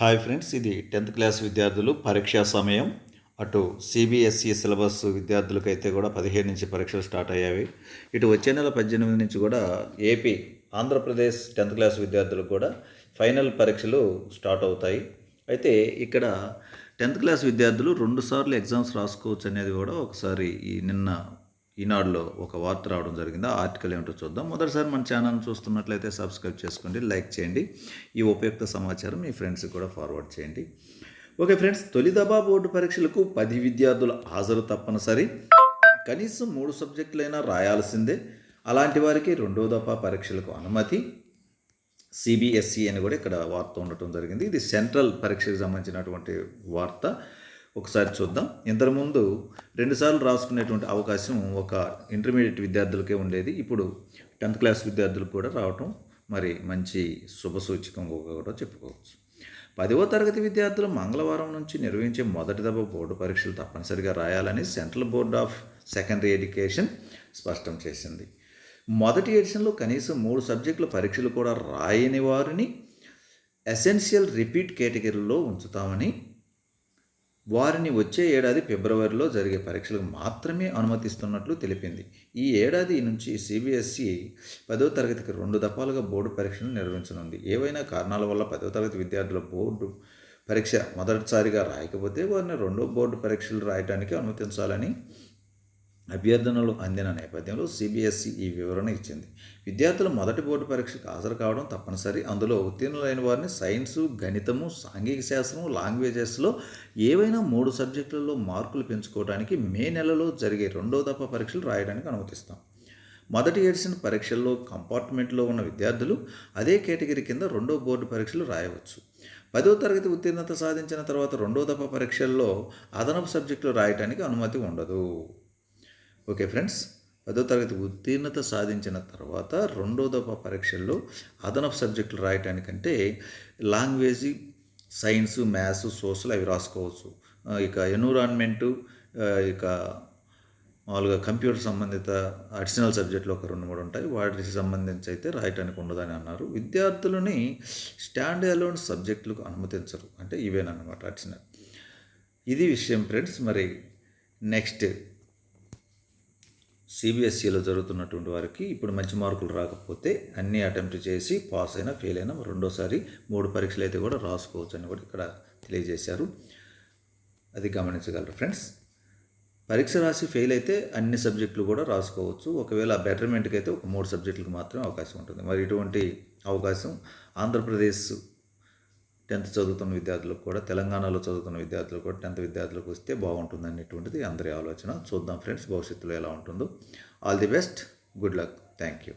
Hi friends ఇది tenth class విద్యార్థులు పరీక్షా సమయం. అటు సిబిఎస్ఈ సిలబస్ విద్యార్థులకైతే కూడా పదిహేను నుంచి పరీక్షలు స్టార్ట్ అయ్యాయి. ఇటు వచ్చే నెల పద్దెనిమిది నుంచి కూడా ఏపీ ఆంధ్రప్రదేశ్ టెన్త్ క్లాస్ విద్యార్థులకు కూడా ఫైనల్ పరీక్షలు స్టార్ట్ అవుతాయి. అయితే ఇక్కడ టెన్త్ క్లాస్ విద్యార్థులు రెండుసార్లు ఎగ్జామ్స్ రాసుకోవచ్చు అనేది కూడా ఒకసారి ఈ నిన్న ఈనాడులో ఒక వార్త రావడం జరిగింది. ఆ ఆర్టికల్ ఏమిటో చూద్దాం. మొదటిసారి మన ఛానల్ చూస్తున్నట్లయితే సబ్స్క్రైబ్ చేసుకోండి లైక్ చేయండి. ఈ ఉపయుక్త సమాచారం మీ ఫ్రెండ్స్కి కూడా ఫార్వర్డ్ చేయండి. ఓకే ఫ్రెండ్స్ తొలి దబా బోర్డు పరీక్షలకు పది విద్యార్థుల హాజరు తప్పనిసరి. కనీసం మూడు సబ్జెక్టులైనా రాయాల్సిందే. అలాంటి వారికి రెండో దఫా పరీక్షలకు అనుమతి. సిబిఎస్ఈ అని కూడా ఇక్కడ వార్త ఉండటం జరిగింది. ఇది సెంట్రల్ పరీక్షకు సంబంధించినటువంటి వార్త. ఒకసారి చూద్దాం. ఇంతకుముందు రెండుసార్లు రాసుకునేటువంటి అవకాశం ఒక ఇంటర్మీడియట్ విద్యార్థులకే ఉండేది. ఇప్పుడు టెన్త్ క్లాస్ విద్యార్థులకు కూడా రావటం మరి మంచి శుభసూచకంగా కూడా చెప్పుకోవచ్చు. పదవ తరగతి విద్యార్థులు మంగళవారం నుంచి నిర్వహించే మొదటి దఫా బోర్డు పరీక్షలు తప్పనిసరిగా రాయాలని central board of secondary education స్పష్టం చేసింది. మొదటి ఎడిషన్లో కనీసం మూడు సబ్జెక్టుల పరీక్షలు కూడా రాయని వారిని ఎసెన్షియల్ రిపీట్ కేటగిరీలో ఉంచుతామని వారిని వచ్చే ఏడాది ఫిబ్రవరిలో జరిగే పరీక్షలకు మాత్రమే అనుమతిస్తున్నట్లు తెలిపింది. ఈ ఏడాది నుంచి సిబిఎస్ఈ పదో తరగతికి రెండు దఫాలుగా బోర్డు పరీక్షలు నిర్వహించనుంది. ఏవైనా కారణాల వల్ల పదో తరగతి విద్యార్థుల బోర్డు పరీక్ష మొదటిసారిగా రాయకపోతే వారిని రెండో బోర్డు పరీక్షలు రాయడానికి అనుమతించాలని అభ్యర్థనలు అందిన నేపథ్యంలో సిబిఎస్ఈ ఈ వివరణ ఇచ్చింది. విద్యార్థులు మొదటి బోర్డు పరీక్షకు హాజరు కావడం తప్పనిసరి. అందులో ఉత్తీర్ణులైన వారిని సైన్సు గణితము సాంఘిక శాస్త్రం లాంగ్వేజెస్లో ఏవైనా మూడు సబ్జెక్టులలో మార్కులు పెంచుకోవడానికి మే నెలలో జరిగే రెండో దఫా పరీక్షలు రాయడానికి అనుమతిస్తాం. మొదటి ఎడిషన్ పరీక్షల్లో కంపార్ట్మెంట్లో ఉన్న విద్యార్థులు అదే కేటగిరీ కింద రెండో బోర్డు పరీక్షలు రాయవచ్చు. పదో తరగతి ఉత్తీర్ణత సాధించిన తర్వాత రెండో దఫా పరీక్షల్లో అదనపు సబ్జెక్టులు రాయడానికి అనుమతి ఉండదు. ఓకే ఫ్రెండ్స్ పదో తరగతి ఉత్తీర్ణత సాధించిన తర్వాత రెండో దఫా పరీక్షల్లో అదనపు సబ్జెక్టులు రాయటానికంటే లాంగ్వేజ్ సైన్స్ మ్యాథ్స్ సోషల్ అవి రాసుకోవచ్చు. ఇక ఎన్విరాన్మెంటు ఇక మామూలుగా కంప్యూటర్ సంబంధిత అడిషనల్ సబ్జెక్టులు ఒక రెండు మూడు ఉంటాయి. వాటికి సంబంధించి అయితే రాయటానికి ఉండదని అన్నారు. విద్యార్థులని స్టాండ్ అలోన్ సబ్జెక్టులకు అనుమతించరు. అంటే ఇవేనమాట అడిషనల్. ఇది విషయం ఫ్రెండ్స్. మరి నెక్స్ట్ సిబిఎస్ఈలో జరుగుతున్నటువంటి వారికి ఇప్పుడు మంచి మార్కులు రాకపోతే అన్నీ అటెంప్ట్ చేసి పాస్ అయినా ఫెయిల్ అయినా రెండోసారి మూడు పరీక్షలు అయితే కూడా రాసుకోవచ్చు అని కూడా ఇక్కడ తెలియజేశారు. అది గమనించగలరు ఫ్రెండ్స్. పరీక్ష రాసి ఫెయిల్ అయితే అన్ని సబ్జెక్టులు కూడా రాసుకోవచ్చు. ఒకవేళ బెటర్మెంట్కి అయితే ఒక మూడు సబ్జెక్టులకు మాత్రమే అవకాశం ఉంటుంది. మరి ఇటువంటి అవకాశం ఆంధ్రప్రదేశ్ టెన్త్ చదువుతున్న విద్యార్థులకు కూడా తెలంగాణలో చదువుతున్న విద్యార్థులకు కూడా టెన్త్ విద్యార్థులకు వస్తే బాగుంటుంది అనేటువంటిది అందరి ఆలోచన. చూద్దాం ఫ్రెండ్స్ భవిష్యత్తులో ఎలా ఉంటుందో. All the best. Good luck. Thank you.